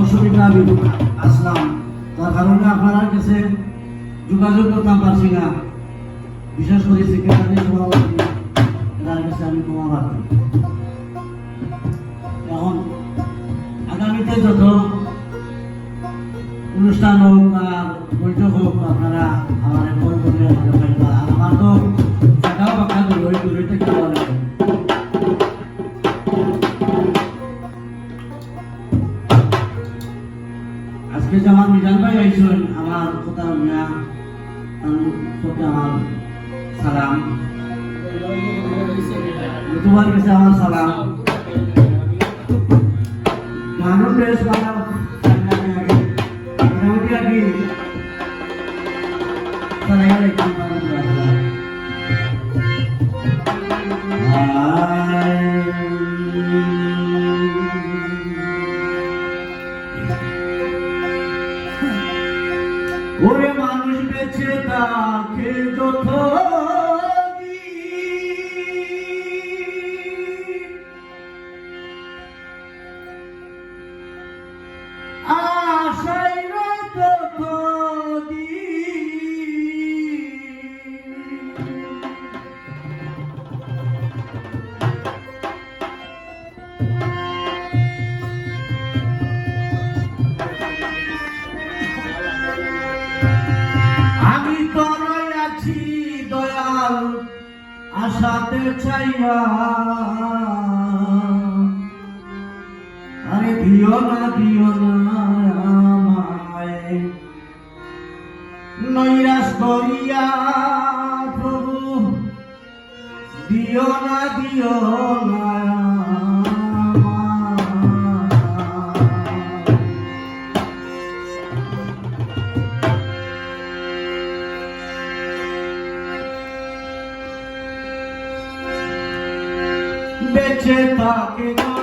অসুবিধা বিপদ আসলাম। তার কারণে আপনার কাছে যোগাযোগ করতাম পারছি না। বিশেষ করে সেক্রেটারি সভাপতি, এনার কাছে আমি ক্ষমা প্রার্থী। এখন আগামীতে যত অনুষ্ঠান হোক আর বৈঠক হোক, আপনারা আমার ফোন আর আমার তো টাকাও পাকা দূরই দূরই থেকে আজকে যে আমার মিজান ভাই আইসেন আমার কথা মিয়া তার প্রতি আমার সালাম তোমার কাছে আমার সালাম মানব ওরে মানুষ বেঁচে তাকে যত আশাতে চাইয়া আরে দিও না দিও না আমায়। নৈরাস করিয়া প্রভু, দিও না দিও না বেঁচে থাকে যতদিন,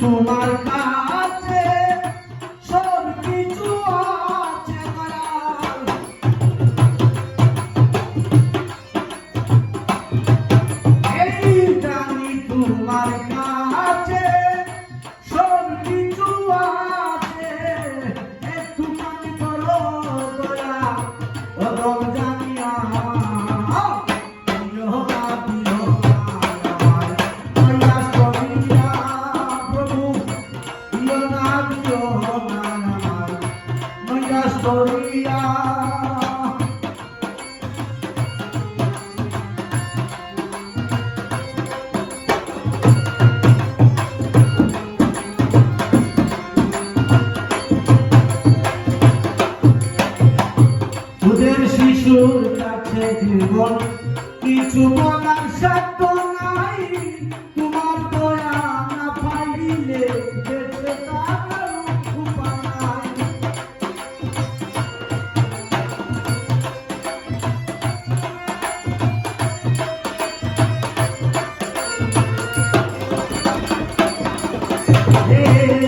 তোমার জীবন কিছু বলার সাধ্য নাই তোমার দয়া পাইলে Yeah.